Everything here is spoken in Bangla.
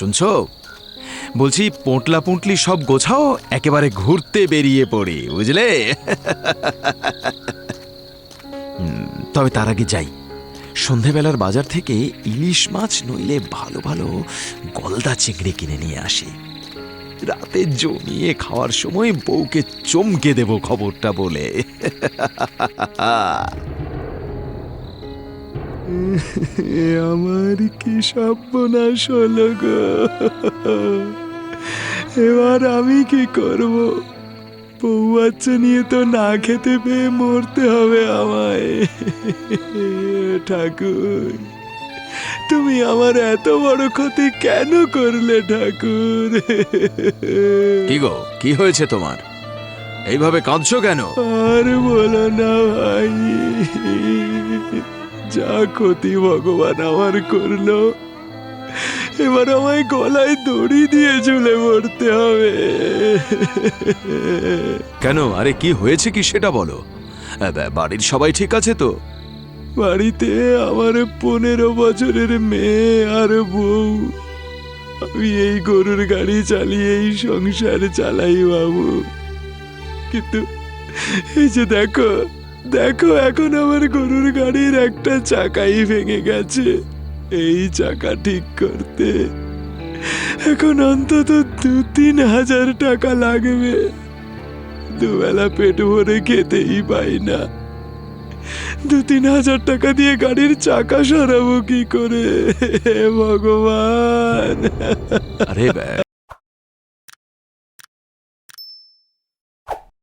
শুনছো? বলছি পোঁটলা পুঁটলি সব গোছাও, একেবারে ঘুরতে বেরিয়ে পড়ি, বুঝলে? তবে তার আগে যাই। সন্ধেবেলার বাজার থেকে ইলিশ মাছ নইলে ভালো ভালো গলদা চিংড়ি কিনে নিয়ে আসি। রাতে জমিয়ে খাওয়ার সময় বউকে চমকে দেব খবরটা বলে। আমার কি সর্বনাশ হলো গো? এবার আমি কি করব? বউ বাচ্চা নিয়ে তো না খেতে পেয়ে মরতে হবে আমায়। ঠাকুর তুমি আমার এত বড় ক্ষতি কেন করলে ঠাকুর? কি গো কি হয়েছে তোমার? এইভাবে কাঁদছো কেন? আর বলো না ভাই। যা ক্ষতি ভগবান আমার করল। এবার আমায় গলায় দড়ি দিয়ে ঝুলে মরতে হবে। কেন? আরে কি হয়েছে কি সেটা বলো। বাড়ির সবাই ঠিক আছে তো? বাড়িতে আমার পনেরো বছরের মেয়ে আর বউ। আমি এই গরুর গাড়ি চালিয়ে এই সংসার চালাই বাবু। কিন্তু এই যে দেখো দেখো, এখন আমার গরুর গাড়ির একটা চাকাই ভেঙে গেছে। এই চাকা ঠিক করতে এখন অন্তত দু তিন হাজার টাকা লাগবে। দুবেলা পেট ভরে খেতেই পাই না। দু তিন হাজার টাকা দিয়ে গাড়ির চাকা সরাবো কি করে? ভগবান! আরে